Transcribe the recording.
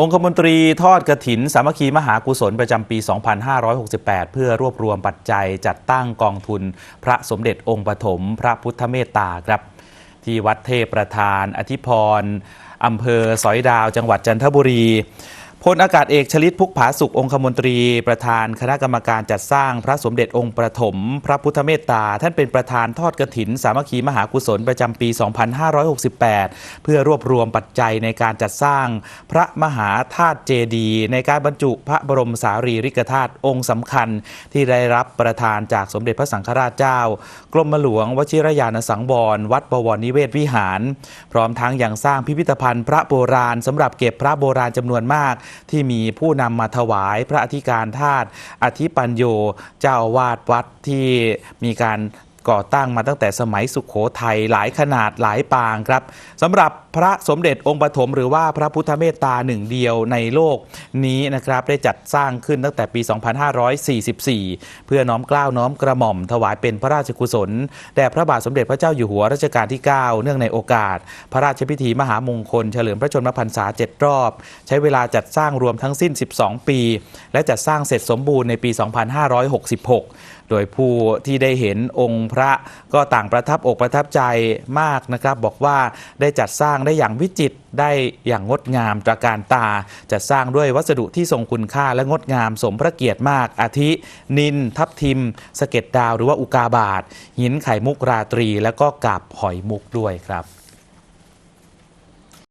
องคมนตรีทอดกระถิน สามัคคีมหากุศลประจำปี 2568 เพื่อรวบรวมปัจจัยจัดตั้งกองทุน พระสมเด็จองค์ปฐมพระพุทธเมตตาครับ ที่วัดเทพประธาน อธิพรอำเภอสอยดาว จังหวัดจันทบุรี พลอากาศเอกชลิตพุกผาสุของคมนตรี ประธานคณะกรรมการจัดสร้างพระสมเด็จองค์ประถม พระพุทธเมตตา ท่านเป็นประธานทอดกระถิน สามัคคีมหากุศลประจำปี 2568 เพื่อรวบรวมปัจจัยในการจัดสร้างพระมหาธาตุเจดีย์ในการบรรจุพระบรมสารีริกธาตุองค์สำคัญ ที่ได้รับประทานจากสมเด็จพระสังฆราชเจ้า กรมหลวงวชิรยานสังวรวัดบวรนิเวศวิหาร พร้อมทั้งยังสร้างพิพิธภัณฑ์พระโบราณสำหรับเก็บพระโบราณจำนวนมากที่มีผู้นำมาถวายพระอธิการธาตุอธิปัญโยเจ้าวาดวัดที่มีการ ก่อตั้งมาตั้งแต่สมัยสุขโขทัยหลายขนาดหลายปางครับสำหรับพระสมเด็จองค์ปฐมหรือว่าพระพุทธเมตตาหนึ่งเดียวในโลกนี้นะครับได้จัดสร้างขึ้นตั้งแต่ปี 2544 เพื่อน้อมกล้าวน้อมกระหม่อมถวายเป็นพระราชกุศลแด่พระบาทสมเด็จพระเจ้าอยู่หัวรัชกาลที่ 9 เนื่องในโอกาส พระราชพิธีมหามงคล เฉลิมพระชนมพรรษา 7 รอบ ใช้เวลาจัดสร้างรวมทั้งสิ้น 12 ปี และจัดสร้างเสร็จสมบูรณ์ในปี 2566 โดยผู้ที่ได้เห็นองค์พระก็ต่างประทับอกประทับใจมากนะครับ บอกว่าได้จัดสร้างได้อย่างวิจิตรได้อย่างงดงามตระการตา จัดสร้างด้วยวัสดุที่ทรงคุณค่าและงดงามสมพระเกียรติมาก อาทิ นิน ทับทิมสะเก็ดดาวหรือว่าอุกาบาตหินไข่มุกราตรี แล้วก็กาบหอยมุกด้วยครับ